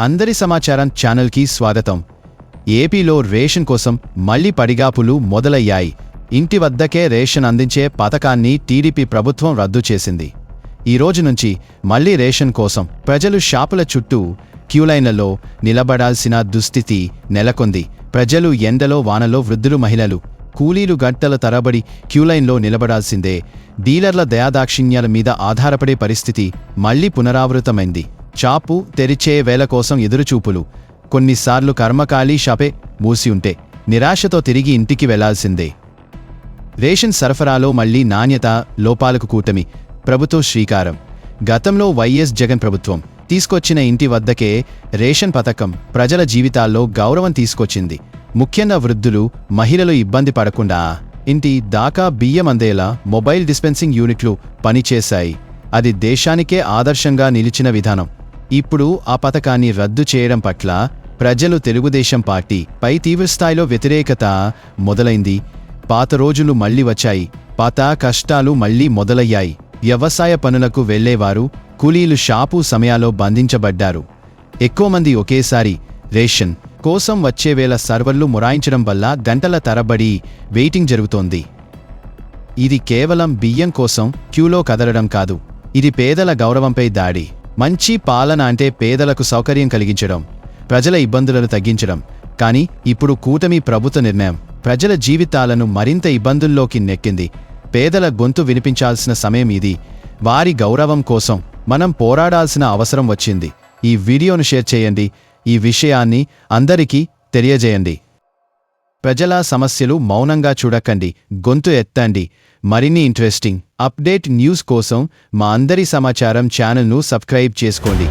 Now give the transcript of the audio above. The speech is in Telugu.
అందరి సమాచారం ఛానల్కి స్వాగతం. ఏపీలో రేషన్ కోసం మళ్ళీ పడిగాపులు మొదలయ్యాయి. ఇంటి వద్దకే రేషన్ అందించే పథకాన్ని టీడీపీ ప్రభుత్వం రద్దు చేసింది. ఈ రోజు నుంచి మళ్ళీ రేషన్ కోసం ప్రజలు షాపుల చుట్టూ క్యూలైన్లలో నిలబడాల్సిన దుస్థితి నెలకొంది. ప్రజలు ఎండలో వానలో వృద్ధులు మహిళలు కూలీలు గంటల తరబడి క్యూలైన్లో నిలబడాల్సిందే. డీలర్ల దయాదాక్షిణ్యాల మీద ఆధారపడే పరిస్థితి మళ్ళీ పునరావృతమైంది. చాపు తెరిచే వేల కోసం ఎదురుచూపులు. కొన్నిసార్లు కర్మకాళీ షాపే మూసి ఉంటే నిరాశతో తిరిగి ఇంటికి వెళ్ళాల్సిందే. రేషన్ సరఫరాలో మళ్ళీ నాణ్యత లోపాలకు కూటమి ప్రభుత్వ శ్రీకారం. గతంలో వైఎస్ జగన్ ప్రభుత్వం తీసుకొచ్చిన ఇంటి వద్దకే రేషన్ పథకం ప్రజల జీవితాల్లో గౌరవం తీసుకొచ్చింది. ముఖ్యంగా వృద్ధులు మహిళలు ఇబ్బంది పడకుండా ఇంటి దాకా బియ్యం అందేలా మొబైల్ డిస్పెన్సింగ్ యూనిట్లు పనిచేశాయి. అది దేశానికే ఆదర్శంగా నిలిచిన విధానం. ఇప్పుడు ఆ పథకాన్ని రద్దు చేయడం పట్ల ప్రజలు తెలుగుదేశం పార్టీ పై తీవ్రస్థాయిలో వ్యతిరేకత మొదలైంది. పాత రోజులు మళ్ళీ వచ్చాయి. పాత కష్టాలు మళ్ళీ మొదలయ్యాయి. వ్యవసాయ పనులకు వెళ్ళేవారు కూలీలు షాపు సమయాల్లో బంధించబడ్డారు. ఎక్కువ మంది ఒకేసారి రేషన్ కోసం వచ్చేవేళ సర్వర్లు మొరాయించడం వల్ల గంటల తరబడి వెయిటింగ్ జరుగుతోంది. ఇది కేవలం బియ్యం కోసం క్యూలో కదలడం కాదు. ఇది పేదల గౌరవంపై దాడి. మంచి పాలన అంటే పేదలకు సౌకర్యం కలిగించడం ప్రజల ఇబ్బందులను తగ్గించడం. కానీ ఇప్పుడు కూటమి ప్రభుత్వ నిర్ణయం ప్రజల జీవితాలను మరింత ఇబ్బందుల్లోకి నెక్కింది. పేదల గొంతు వినిపించాల్సిన సమయం ఇది. వారి గౌరవం కోసం మనం పోరాడాల్సిన అవసరం వచ్చింది. ఈ వీడియోను షేర్ చేయండి. ఈ విషయాన్ని అందరికీ తెలియజేయండి. ప్రజల సమస్యలు మౌనంగా చూడకండి గొంతు ఎత్తండి. మరిన్ని ఇంట్రెస్టింగ్ అప్డేట్ న్యూస్ కోసం మా అందరి సమాచారం ఛానల్ను సబ్స్క్రైబ్ చేసుకోండి.